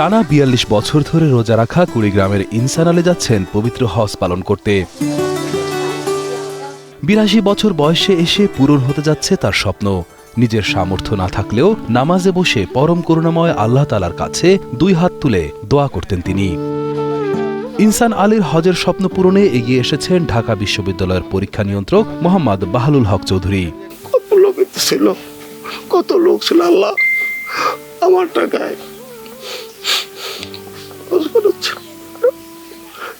টানা বিয়াল্লিশ বছর ধরে রোজা রাখা কুড়িগ্রামের ইনসান আলী যাচ্ছেন পবিত্র হজ পালন করতে। বিরাশি বছর বয়সে এসে পূরণ হতে যাচ্ছে তার স্বপ্ন। নিজের সামর্থ্য না থাকলেও নামাজে বসে পরম করুণাময় আল্লাহ তালার কাছে দুই হাত তুলে দোয়া করতেন তিনি। ইনসান আলীর হজের স্বপ্ন পূরণে এগিয়ে এসেছেন ঢাকা বিশ্ববিদ্যালয়ের পরীক্ষা নিয়ন্ত্রক মোহাম্মদ বাহালুল হক চৌধুরী। কত লোক ছিল, কত লোক ছিল আল্লাহ আমার টাকায়।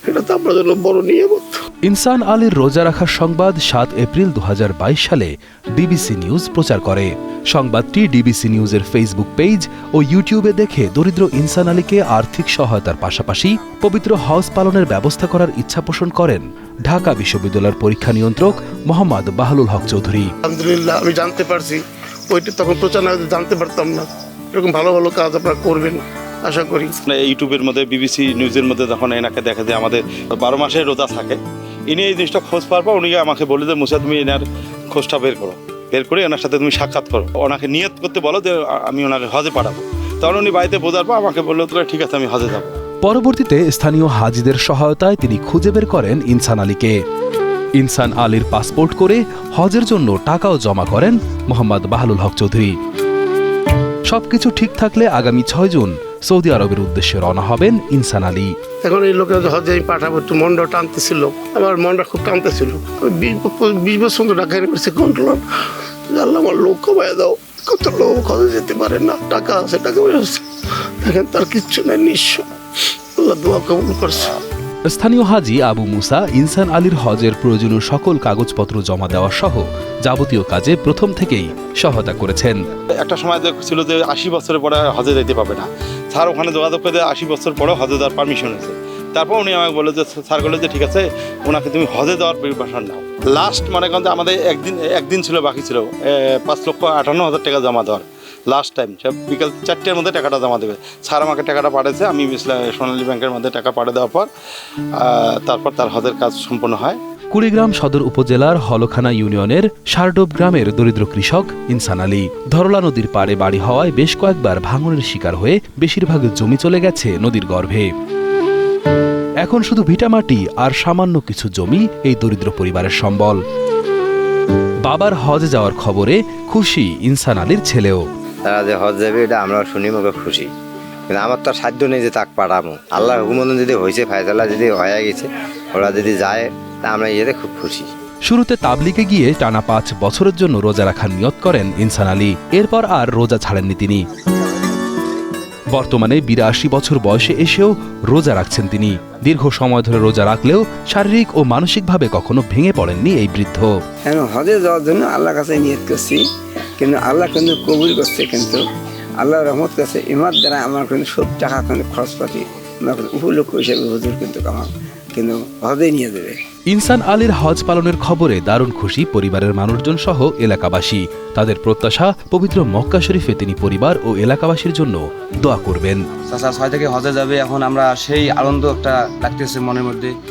এটা তো আপনার জন্য বড় নিয়ামত। ইনসান আলীর রোজা রাখার সংবাদ সাত এপ্রিল দু সালে ডিবিসি নিউজ প্রচার করে। সংবাদটি ডিবিসি নিউজের ফেসবুক পেজ ও ইউটিউবে দেখে দরিদ্র ইনসান আলীকে আর্থিক সহায়তার পাশাপাশি পবিত্র হজ পালনের ব্যবস্থা করার ইচ্ছা পোষণ করেন ঢাকা বিশ্ববিদ্যালয়ের পরীক্ষা নিয়ন্ত্রক মোহাম্মদ বাহলুল হক চৌধুরী। আলহামদুলিল্লাহ আমি জানতে পারছি। ওইটা তখন প্রচার না জানতে পারতাম না। এরকম ভালো ভালো কাজ আপনারা করবেন। আশা করি। মানে ইউটিউবের মধ্যে বিবিসি নিউজের মধ্যে যখন এনাকে দেখা যায় আমাদের বারো মাসে রোজা থাকে ইনি এই জিনিসটা খোঁজ পাওয়ার পর উনি আমাকে বলে যে মুসা তুমি এনার খোঁজটা বের করো। বের করে এনার সাথে তুমি সাক্ষাৎ করো। ওনাকে নিয়ত করতে বলো যে আমি ওনাকে হজে পাঠাবো। তখন উনি বাড়িতে বোঝার পর আমাকে বলল তো ঠিক আছে আমি হজে যাব। পরবর্তীতে স্থানীয় হাজিদের সহায়তায় তিনি খুঁজে বের করেন ইনসান আলীকে। ইনসান আলীর পাসপোর্ট করে হজের জন্য টাকাও জমা করেন মোহাম্মদ বাহালুল হক চৌধুরী। সবকিছু ঠিক থাকলে আগামী ছয় জুন সৌদি আরবের উদ্দেশ্যে রওনা হবেন ইনসান আলী। এখন এই লোকের হজে আমি পাঠাবো একটু মনটা টানতেছিল। আমার মনটা খুব টানতেছিল। বিশ বছর ঢাকা ইউনিভার্সিটি কন্ট্রোলার আল্লাহ আমার লোক কমায় দাও। কত লোক হজে যেতে পারে না টাকা আছে টাকা পয়সা দেখেন তার কিচ্ছু নাই নিঃস্ব। আল্লাহ দোয়া কবুল করছে। স্থানীয় হাজি আবু মুসা ইনসান আলীর হজের প্রয়োজনীয় সকল কাগজপত্র জমা দেওয়া সহ যাবতীয় কাজে প্রথম থেকেই সহায়তা করেছেন। একটা সময় ছিল যে আশি বছরের পরে হজে যেতে পারবে না। স্যার ওখানে যোগাযোগ করে আশি বছর পরেও হজে যাওয়ার পারমিশন হয়েছে। তারপর উনি আমাকে বলল যে, স্যার বলল যে, ঠিক আছে, ওনাকে তুমি হজে যাওয়ার প্রিপারেশন নাও। লাস্ট মনে করেন যে, আমাদের একদিন একদিন ছিল, বাকি ছিল পাঁচ লক্ষ আটান্ন হাজার টাকা জমা দেওয়ার। লাস্ট টাইম সে বিকাল চারটের মধ্যে টাকাটা জমা দেবে। স্যার আমাকে টাকাটা পাঠিয়েছে, আমি সোনালী ব্যাংকের মধ্যে টাকা পাঠিয়ে দেওয়ার পর তারপর তার হজের কাজ সম্পন্ন হয়। কুড়িগ্রাম সদর উপজেলার হলখানা ইউনিয়নের সারডোব গ্রামের দরিদ্র কৃষক ইনসান আলী। ধরলা নদীর পাড়ে বাড়ি হওয়ায় বেশ কয়েকবার ভাঙনের শিকার হয়ে বেশিরভাগ জমি চলে গেছে নদীর গর্ভে। এখন শুধু ভিটামাটি আর সামান্য কিছু জমি এই দরিদ্র পরিবারের সম্বল। বাবার হজে যাওয়ার খবরে খুশি ইনসান আলীর ছেলেও। তারা যে হজ যাবে, এটা আমরা শুনি, মুখে খুশি। কিন্তু আমার তো আর সাধ্য নেই যে তাকে পাঠাবো আল্লাহ হুকুমন যদি হয়েছে ফায়সালা যদি হয়ে গেছে ওরা যদি যায় তা আমরা ইয়েতে খুব খুশি। শুরুতে তাবলিগে গিয়ে টানা পাঁচ বছরের জন্য রোজা রাখার নিয়ত করেন ইনসান আলী। এরপর আর রোজা ছাড়েননি তিনি। বর্তমানে বিরাশি বছর বয়সে এসেও রোজা রাখছেন তিনি। দীর্ঘ সময় ধরে রোজা রাখলেও শারীরিক ও মানসিকভাবে কখনো ভেঙে পড়েননি এই বৃদ্ধ। কেন হজে যাওয়ার জন্য আল্লাহর কাছে নিয়ত করছি কিন্তু আল্লাহ কিন্তু কবুল করছে কিন্তু আল্লাহ রহমত করছে ইমার দ্বারা আমার কিন্তু সব টাকা কিন্তু আমার কিন্তু উপলক্ষ হিসেবে হুজুর কিন্তু আমার কিন্তু হজে নিয়ে দেবে ইনসান আলীর হজ পালনের খবরে দারুণ খুশি পরিবারের মানুষজন সহ এলাকাবাসী। তাদের প্রত্যাশা পবিত্র মক্কা শরীফে তিনি পরিবার ও এলাকাবাসীর জন্য দোয়া করবেন। চাচা ছয় থেকে হজে যাবে এখন আমরা সেই আনন্দ একটা লাগতেছে মনের মধ্যে।